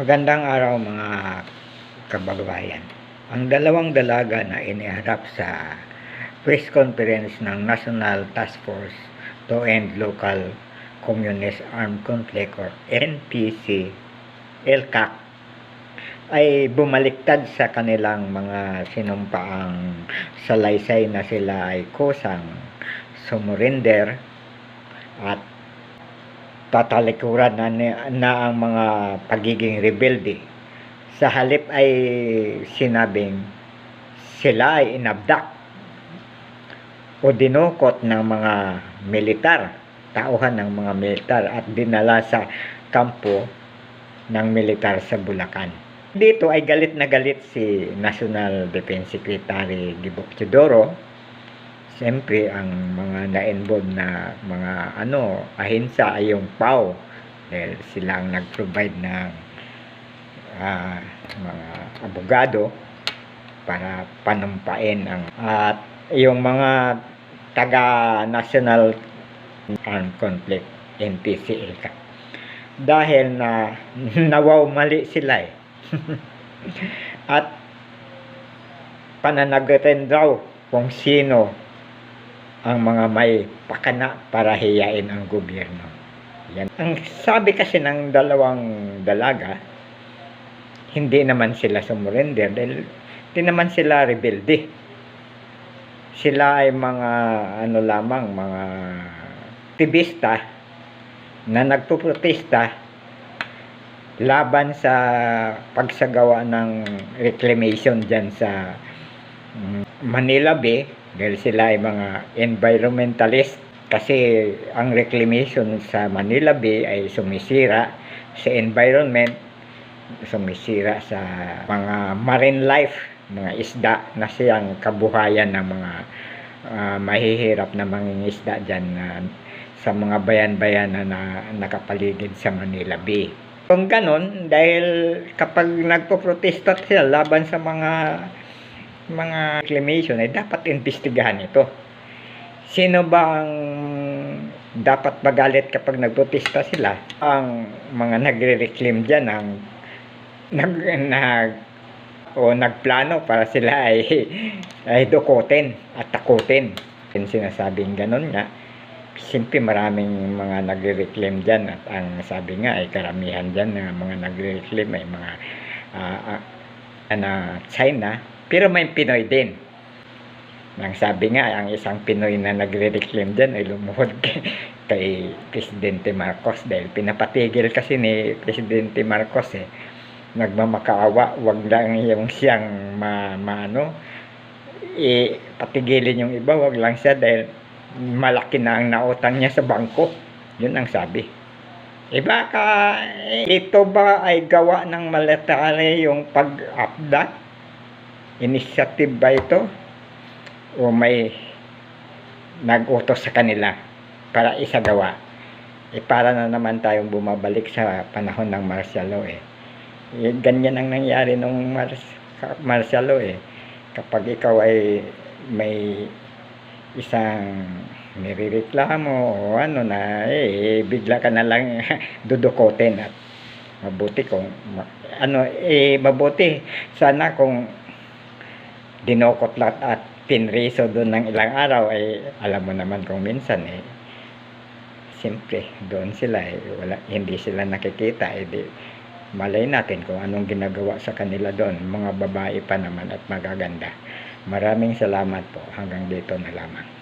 Magandang araw mga kababayan. Ang dalawang dalaga na iniharap sa press conference ng National Task Force to End Local Communist Armed Conflict or NPC LCAC ay bumaliktad sa kanilang mga sinumpaang salaysay na sila ay kusang sumurinder at tatalikuran na, na ang mga pagiging rebelde. Sa halip ay sinabing sila ay inabdak o dinukot ng mga militar, tauhan ng mga militar at dinala sa kampo ng militar sa Bulacan. Dito ay galit na galit si National Defense Secretary Gibok Teodoro Siyempre, ang mga na-involve na mga ano, ahinsa ay yung PAO. Dahil sila ang nag-provide ng ah, mga abogado para panumpain ang at yung mga taga National Armed Conflict NPCL ka. Dahil na nawaw mali sila eh. at pananagutin daw kung sino ang mga may pakana para hiyain ang gobyerno. Yan. Ang sabi kasi ng dalawang dalaga, hindi naman sila sumurrender dahil hindi naman sila rebelde. Sila ay mga ano lamang, mga aktivista na nagpuprotesta laban sa pagsagawa ng reclamation dyan sa mm, Manila Bay dahil sila ay mga environmentalist kasi ang reclamation sa Manila Bay ay sumisira sa environment sumisira sa mga marine life mga isda na siyang kabuhayan ng mga ah, mahihirap na mangingisda dyan na sa mga bayan-bayan na, na nakapaligid sa Manila Bay. Kung ganon, dahil kapag nagpo-protesta sila laban sa mga mga reclamation ay dapat imbestigahan ito. Sino ba ang dapat magalit kapag nagprotesta sila? Ang mga nagre-reclaim dyan ang nag, nag o nagplano para sila ay ay dukutin at takutin. Yung sinasabing ganun nga, Siyempre maraming mga nagre-reclaim dyan at ang sabi nga ay karamihan dyan na mga nagre-reclaim ay mga ah, ah, na China pero may Pinoy din. Nang sabi nga, ang isang Pinoy na nagre-reclaim dyan ay lumuhod kay, Presidente Marcos dahil pinapatigil kasi ni Presidente Marcos eh. Nagmamakaawa, wag lang yung siyang ma, maano, eh, patigilin yung iba, wag lang siya dahil malaki na ang nautang niya sa bangko. Yun ang sabi. Eh baka eh, ito ba ay gawa ng military yung pag-abda? Initiative ba ito? O may nag-utos sa kanila para isagawa? Eh para na naman tayong bumabalik sa panahon ng martial law eh. eh ganyan ang nangyari nung mars- martial law eh. Kapag ikaw ay may isang nirereklamo o ano na eh, bigla ka na lang dudukotin at mabuti kung ano eh mabuti sana kung dinokot lahat at pinriso doon ng ilang araw ay alam mo naman kung minsan eh siyempre doon sila eh, wala, hindi sila nakikita eh di, malay natin kung anong ginagawa sa kanila doon. Mga babae pa naman at magaganda. Maraming salamat po. Hanggang dito na lamang